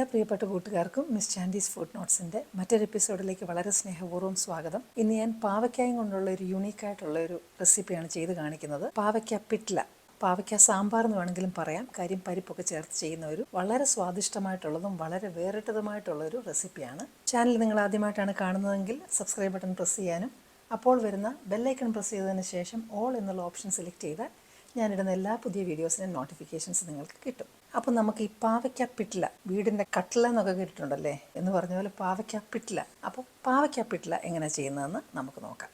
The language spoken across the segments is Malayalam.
എല്ലാ പ്രിയപ്പെട്ട കൂട്ടുകാർക്കും മിസ് ചാൻഡീസ് ഫുഡ് നോട്ട്സിന്റെ മറ്റൊരു എപ്പിസോഡിലേക്ക് വളരെ സ്നേഹപൂർവം സ്വാഗതം. ഇന്ന് ഞാൻ പാവയ്ക്കായും കൊണ്ടുള്ള ഒരു യൂണീക്കായിട്ടുള്ള ഒരു റെസിപ്പിയാണ് ചെയ്ത് കാണിക്കുന്നത്. പാവയ്ക്ക പിറ്റ്ല പാവയ്ക്ക സാമ്പാർ എന്ന് വേണമെങ്കിലും പറയാം. കാര്യം പരിപ്പൊക്കെ ചേർത്ത് ചെയ്യുന്ന ഒരു വളരെ സ്വാദിഷ്ടമായിട്ടുള്ളതും വളരെ വേറിട്ടതുമായിട്ടുള്ള ഒരു റെസിപ്പിയാണ് ചാനൽ നിങ്ങൾ ആദ്യമായിട്ടാണ് കാണുന്നതെങ്കിൽ സബ്സ്ക്രൈബ് ബട്ടൺ പ്രസ് ചെയ്യാനും അപ്പോൾ വരുന്ന ബെല്ലൈക്കൺ പ്രസ് ചെയ്തതിന് ശേഷം ഓൾ എന്നുള്ള ഓപ്ഷൻ സെലക്ട് ചെയ്താൽ ഞാനിടുന്ന എല്ലാ പുതിയ വീഡിയോസിനും നോട്ടിഫിക്കേഷൻസ് നിങ്ങൾക്ക് കിട്ടും. അപ്പം നമുക്ക് ഈ പാവയ്ക്ക പിട്ടില വീടിന്റെ കട്ടില എന്നൊക്കെ കേട്ടിട്ടുണ്ടല്ലേ? എന്ന് പറഞ്ഞ പോലെ പാവയ്ക്ക പിട്ടില അപ്പോൾ പാവയ്ക്ക പിട്ടില എങ്ങനെ ചെയ്യുന്നതെന്ന് നമുക്ക് നോക്കാം.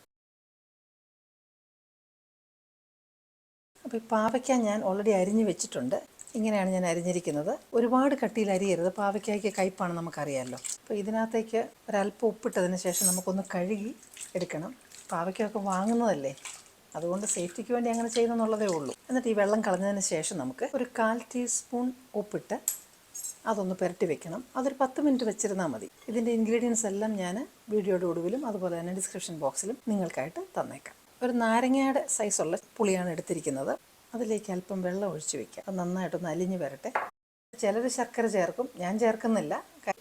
അപ്പോൾ ഈ പാവയ്ക്ക ഞാൻ ഓൾറെഡി അരിഞ്ഞു വെച്ചിട്ടുണ്ട്. ഇങ്ങനെയാണ് ഞാൻ അരിഞ്ഞിരിക്കുന്നത്. ഒരുപാട് കട്ടിയിൽ അരിയരുത്. പാവയ്ക്കായ്ക്ക് കയ്പാണ് നമുക്കറിയാമല്ലോ അപ്പോൾ ഇതിനകത്തേക്ക് ഒരല്പം ഉപ്പിട്ടതിന് ശേഷം നമുക്കൊന്ന് കഴുകി എടുക്കണം. പാവയ്ക്കൊക്കെ വാങ്ങുന്നതല്ലേ? അതുകൊണ്ട് സേഫ്റ്റിക്ക് വേണ്ടി അങ്ങനെ ചെയ്യുന്നെന്നുള്ളതേ ഉള്ളൂ. എന്നിട്ട് ഈ വെള്ളം കളഞ്ഞതിന് ശേഷം നമുക്ക് ഒരു കാൽ ടീസ്പൂൺ ഉപ്പിട്ട് അതൊന്ന് പുരട്ടി വെക്കണം. അതൊരു പത്ത് മിനിറ്റ് വെച്ചിരുന്നാൽ മതി. ഇതിന്റെ ഇൻഗ്രീഡിയൻസ് എല്ലാം ഞാൻ വീഡിയോയുടെ ഒടുവിലും അതുപോലെ തന്നെ ഡിസ്ക്രിപ്ഷൻ ബോക്സിലും നിങ്ങൾക്കായിട്ട് തന്നേക്കാം. ഒരു നാരങ്ങയുടെ സൈസുള്ള പുളിയാണ് എടുത്തിരിക്കുന്നത്. അതിലേക്ക് അല്പം വെള്ളം ഒഴിച്ച് വെക്കുക നന്നായിട്ടൊന്ന് അലിഞ്ഞ് വരട്ടെ. ചിലർ ശർക്കര ചേർക്കും. ഞാൻ ചേർക്കുന്നില്ല.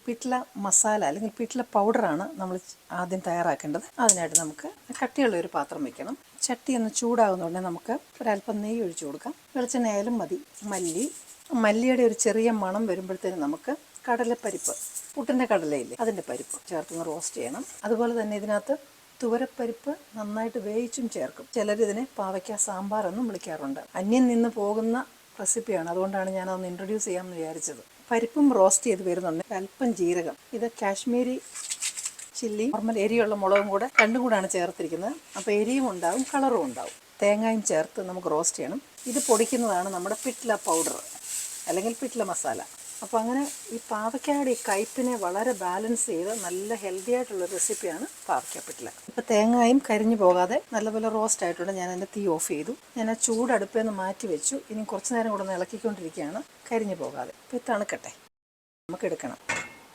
പിട്ല മസാല അല്ലെങ്കിൽ പിട്ല പൗഡറാണ് നമ്മൾ ആദ്യം തയ്യാറാക്കേണ്ടത്. അതിനായിട്ട് നമുക്ക് കട്ടിയുള്ള ഒരു പാത്രം വെക്കണം. ചട്ടി ഒന്ന് ചൂടാകുന്നതുകൊണ്ട് നമുക്ക് ഒരല്പം നെയ്യ് ഒഴിച്ചു കൊടുക്കാം. വെളിച്ചെണ്ണ ആയാലും മതി. മല്ലി. മല്ലിയുടെ ഒരു ചെറിയ മണം വരുമ്പോഴത്തേനും നമുക്ക് കടലപ്പരിപ്പ് പുട്ടിന്റെ കടലയില്ലേ അതിന്റെ പരിപ്പ് ചേർത്തൊന്ന് റോസ്റ്റ് ചെയ്യണം. അതുപോലെ തന്നെ ഇതിനകത്ത് തുവരപ്പരിപ്പ് നന്നായിട്ട് വേവിച്ചും ചേർക്കും. ചിലരിതിനെ പാവയ്ക്ക സാമ്പാർ എന്നും വിളിക്കാറുണ്ട്. അന്യം നിന്ന് പോകുന്ന റെസിപ്പിയാണ് അതുകൊണ്ടാണ് ഞാനതൊന്ന് ഇൻട്രൊഡ്യൂസ് ചെയ്യാമെന്ന് വിചാരിച്ചത്. പരിപ്പും റോസ്റ്റ് ചെയ്ത് വരുന്നുണ്ട് അല്പം ജീരകം. ഇത് കാശ്മീരി ചില്ലി നോർമൽ എരിയുള്ള മുളകും കൂടെ രണ്ടും കൂടാണ് ചേർത്തിരിക്കുന്നത്. അപ്പോൾ എരിയും ഉണ്ടാവും കളറും ഉണ്ടാവും. തേങ്ങയും ചേർത്ത് നമുക്ക് റോസ്റ്റ് ചെയ്യണം. ഇത് പൊടിക്കുന്നതാണ് നമ്മുടെ പിറ്റ്ല പൗഡർ അല്ലെങ്കിൽ പിറ്റ്ല മസാല അപ്പോൾ അങ്ങനെ ഈ പാവയ്ക്കയുടെ ഈ കയ്പിനെ വളരെ ബാലൻസ് ചെയ്ത് നല്ല ഹെൽത്തി ആയിട്ടുള്ള റെസിപ്പിയാണ് പാവയ്ക്ക പിട്ല ഇപ്പോൾ തേങ്ങയും കരിഞ്ഞു പോകാതെ നല്ലപോലെ റോസ്റ്റ് ആയിട്ടുണ്ട്. ഞാൻ എന്റെ തീ ഓഫ് ചെയ്തു. ഞാൻ ആ ചൂട് അടുപ്പിൽ നിന്ന് മാറ്റി വെച്ചു. ഇനി കുറച്ച് നേരം കൂടെ ഒന്ന് ഇളക്കിക്കൊണ്ടിരിക്കുകയാണ്. കരിഞ്ഞു പോകാതെ. അപ്പോൾ തണുക്കട്ടെ. നമുക്ക് എടുക്കണം.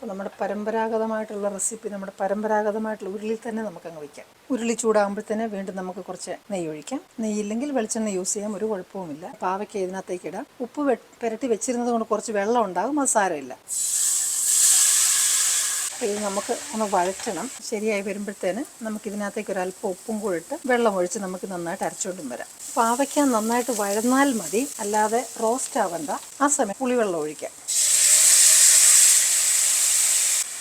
അപ്പോൾ നമ്മുടെ പരമ്പരാഗതമായിട്ടുള്ള റെസിപ്പി നമ്മുടെ പരമ്പരാഗതമായിട്ടുള്ള ഉരുളിയിൽ തന്നെ നമുക്ക് അങ്ങ് വയ്ക്കാം ഉരുളി ചൂടാകുമ്പോഴത്തേന് വീണ്ടും നമുക്ക് കുറച്ച് നെയ്യ് ഒഴിക്കാം. നെയ്യില്ലെങ്കിൽ വെളിച്ചെണ്ണ യൂസ് ചെയ്യാം ഒരു കുഴപ്പവുമില്ല. പാവയ്ക്ക ഇതിനകത്തേക്ക് ഇടാം. ഉപ്പ് പുരട്ടി വെച്ചിരുന്നത് കൊണ്ട് കുറച്ച് വെള്ളം ഉണ്ടാകും അത് സാരമില്ല. ഇത് നമുക്ക് ഒന്ന് വഴറ്റണം. ശരിയായി വരുമ്പോഴത്തേന് നമുക്ക് ഇതിനകത്തേക്ക് ഒരു അല്പം ഉപ്പും കൂടി ഇട്ട് വെള്ളം ഒഴിച്ച് നമുക്ക് നന്നായിട്ട് അരച്ചുകൊണ്ടും വരാം. പാവയ്ക്ക നന്നായിട്ട് വഴന്നാൽ മതി. അല്ലാതെ റോസ്റ്റ് ആവണ്ട. ആ സമയം പുളിവെള്ളം ഒഴിക്കാം.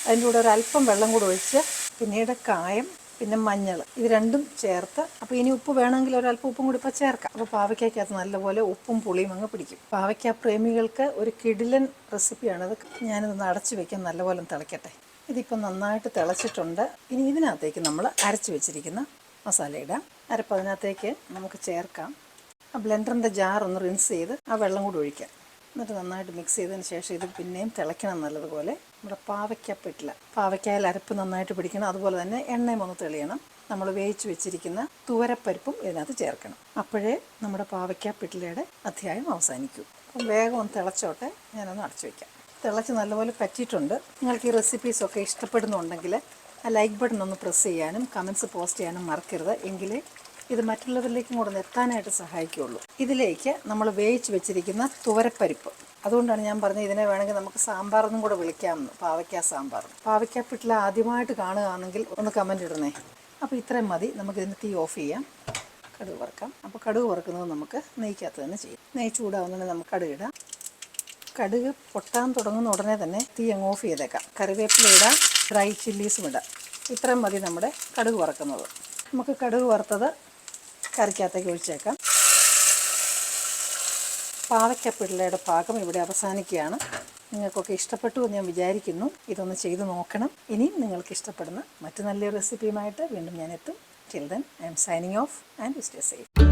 അതിന്റെ കൂടെ ഒരല്പം വെള്ളം കൂടെ ഒഴിച്ച് പിന്നീട് കായം പിന്നെ മഞ്ഞൾ. ഇത് രണ്ടും ചേർത്ത് അപ്പോൾ ഇനി ഉപ്പ് വേണമെങ്കിൽ ഒരല്പം ഉപ്പും കൂടി ഇപ്പോൾ ചേർക്കാം. അപ്പോൾ പാവയ്ക്കകത്ത് നല്ലപോലെ ഉപ്പും പുളിയും അങ്ങ് പിടിക്കും. പാവയ്ക്ക പ്രേമികൾക്ക് ഒരു കിടിലൻ റെസിപ്പിയാണത് ഞാനിതൊന്ന് അടച്ചു വെക്കാൻ നല്ലപോലെ തിളയ്ക്കട്ടെ. ഇതിപ്പോൾ നന്നായിട്ട് തിളച്ചിട്ടുണ്ട്. ഇനി ഇതിനകത്തേക്ക് നമ്മൾ അരച്ച് വെച്ചിരിക്കുന്ന മസാല ഇടാം. അരപ്പതിനകത്തേക്ക് നമുക്ക് ചേർക്കാം. ആ ബ്ലെൻഡറിന്റെ ജാർ ഒന്ന് റിൻസ് ചെയ്ത് ആ വെള്ളം കൂടി ഒഴിക്കാം. എന്നിട്ട് നന്നായിട്ട് മിക്സ് ചെയ്തതിന് ശേഷം ഇത് പിന്നെയും തിളയ്ക്കണം നല്ലതുപോലെ. നമ്മുടെ പാവയ്ക്കപ്പിട്ടില്ല പാവയ്ക്കായാൽ അരപ്പ് നന്നായിട്ട് പിടിക്കണം. അതുപോലെ തന്നെ എണ്ണയും ഒന്ന് തെളിയണം. നമ്മൾ വേവിച്ച് വെച്ചിരിക്കുന്ന തുവരപ്പരിപ്പും ഇതിനകത്ത് ചേർക്കണം. അപ്പോഴേ നമ്മുടെ പാവയ്ക്കാപ്പിട്ടിലയുടെ അധ്യായം അവസാനിക്കൂ. അപ്പം വേഗം ഒന്ന് തിളച്ചോട്ടെ. ഞാനൊന്ന് അടച്ചു വയ്ക്കാം തിളച്ച് നല്ലപോലെ പറ്റിയിട്ടുണ്ട്. നിങ്ങൾക്ക് ഈ റെസിപ്പീസൊക്കെ ഇഷ്ടപ്പെടുന്നുണ്ടെങ്കിൽ ആ ലൈക്ക് ബട്ടൺ ഒന്ന് പ്രസ് ചെയ്യാനും കമൻസ് പോസ്റ്റ് ചെയ്യാനും മറക്കരുത്. എങ്കിലേ ഇത് മറ്റുള്ളവരിലേക്കും കൂടെ എത്താനായിട്ട് സഹായിക്കുകയുള്ളൂ. ഇതിലേക്ക് നമ്മൾ വേവിച്ച് വെച്ചിരിക്കുന്ന തുവരപ്പരിപ്പ്. അതുകൊണ്ടാണ് ഞാൻ പറഞ്ഞത് ഇതിനെ വേണമെങ്കിൽ നമുക്ക് സാമ്പാറെന്നും കൂടെ വിളിക്കാമെന്ന്. പാവയ്ക്ക സാമ്പാർ. പാവയ്ക്ക പിട്ടില ആദ്യമായിട്ട് കാണുകയാണെങ്കിൽ ഒന്ന് കമന്റ് ഇടണേ. അപ്പോൾ ഇത്രയും മതി. നമുക്കിതിന് തീ ഓഫ് ചെയ്യാം. കടുക് വറുക്കാം. അപ്പോൾ കടുക് വറുക്കുന്നത് നമുക്ക് നെയ്ക്കകത്ത് തന്നെ ചെയ്യും. നെയ് ചൂടാവുന്നതിന് നമുക്ക് കടുക് ഇടാം. കടുക് പൊട്ടാൻ തുടങ്ങുന്ന ഉടനെ തന്നെ തീ അങ്ങ് ഓഫ് ചെയ്തേക്കാം. കറിവേപ്പില ഇടാം. ഡ്രൈ ചില്ലീസും ഇടാം. ഇത്രയും മതി നമ്മുടെ കടുക് വറക്കുന്നത്. നമുക്ക് കടുക് വറുത്തത് കറിക്കകത്തേക്ക് ഒഴിച്ചേക്കാം. പാവയ്ക്കപ്പിള്ളയുടെ പാകം ഇവിടെ അവസാനിക്കുകയാണ്. നിങ്ങൾക്കൊക്കെ ഇഷ്ടപ്പെട്ടു എന്ന് ഞാൻ വിചാരിക്കുന്നു. ഇതൊന്ന് ചെയ്തു നോക്കണം. ഇനിയും നിങ്ങൾക്ക് ഇഷ്ടപ്പെടുന്ന മറ്റു നല്ല റെസിപ്പിയുമായിട്ട് വീണ്ടും ഞാൻ എത്തും. Till I'm signing off and stay safe